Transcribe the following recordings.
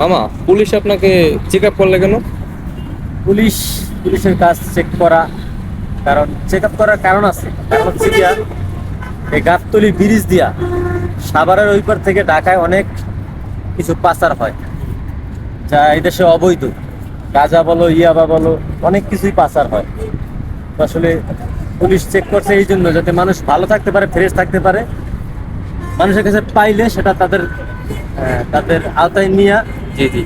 মামা, পুলিশ আপনাকে check up করলে কেন? পুলিশ, পুলিশের কাজ চেক করা, কারণ চেক আপ করার কারণ আছে। হচ্ছে গিয়া, এই গাবতলি ব্রিজ দিয়া সাভারের ওই পার থেকে ঢাকায় অনেক কিছু পাচার হয়। যা এই দেশে অবৈধ। গাঁজা বলো ইয়াবা বলো, অনেক কিছুই পাচার হয়। আসলে পুলিশ চেক করছে এই জন্য, যাতে মানুষ ভালো থাকতে পারে ফ্রেশ থাকতে পারে। মানুষের কাছে পাইলে সেটা তাদের তাদের আওতায় নিয়ে জি জি।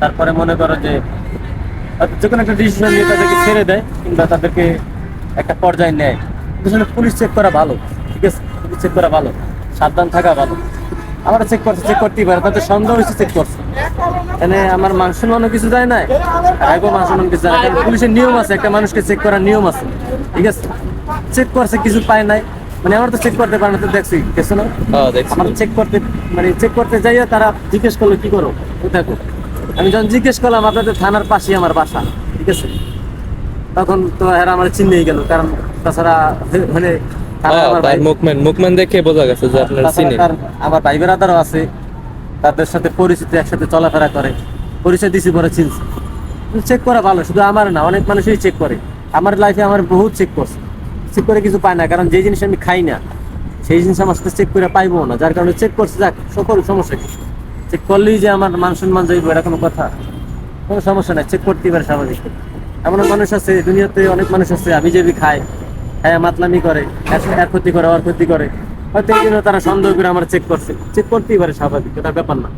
তারপরে মনে করো যে যে কোনো একটা ডিসিশন নিয়ে তাদেরকে ছেড়ে দেয় কিংবা তাদেরকে একটা পর্যায়ে নেয়। পুলিশ চেক করা ভালো, ঠিক আছে? পুলিশ চেক করা ভালো, সাবধান থাকা ভালো। আমরা চেক করছে চেক করতেই পারে তাদের সন্দেহ হয়েছে চেক করছে। এখানে আমার মাংস মানো কিছু যায় না আগেও মাংস মানো কিছু যায় না পুলিশের নিয়ম আছে, একটা মানুষকে চেক করার নিয়ম আছে, ঠিক আছে? চেক করছে, কিছু পায় নাই। মানে আমার তো চেক করতে পারে না তো দেখছি কিছু না? হ্যাঁ আমার চেক করতে মানে চেক করতে যাইও তারা জিজ্ঞেস করল কি করো? করো আমি যখন জিজ্ঞেস করলাম আপনাদের থানার পাশেই আমার বাসা? ঠিক আছে? তখন তো এরা আমার চিনেই গেল কারণ তাছাড়া মানে হ্যাঁ, আমার দেখে বোঝা গেছে যে আপনার ভাই বেড়াদারও আছে তাদের সাথে পরিচিত একসাথে চলাফেরা করে পরিচয় দিছি পরে চিনছে। চেক করা ভালো শুধু আমার না অনেক মানুষই চেক করে। আমার লাইফে আমার বহুত চেক করছে। চেক করে কিছু পায় না, কারণ যে জিনিস আমি খাই না, সেই জিনিস আমার সাথে চেক করে পাইবো না, যার কারণে চেক করছে, যাক, সকল সমস্যা কি? চেক করলেই যে আমার মান সম্মান যাইবো, এটা কোনো কথা। কোনো সমস্যা নাই চেক করতেই পারে স্বাভাবিক। এমন মানুষ আছে, দুনিয়াতে অনেক মানুষ আছে, আমি যেবি খায় হ্যাঁ মাতলামি করে এর ক্ষতি করে, ওর ক্ষতি করে। হয়তো এই জন্য তারা সন্দেহ করে আমার চেক করছে। চেক করতেই পারে স্বাভাবিক, এটা ব্যাপার না।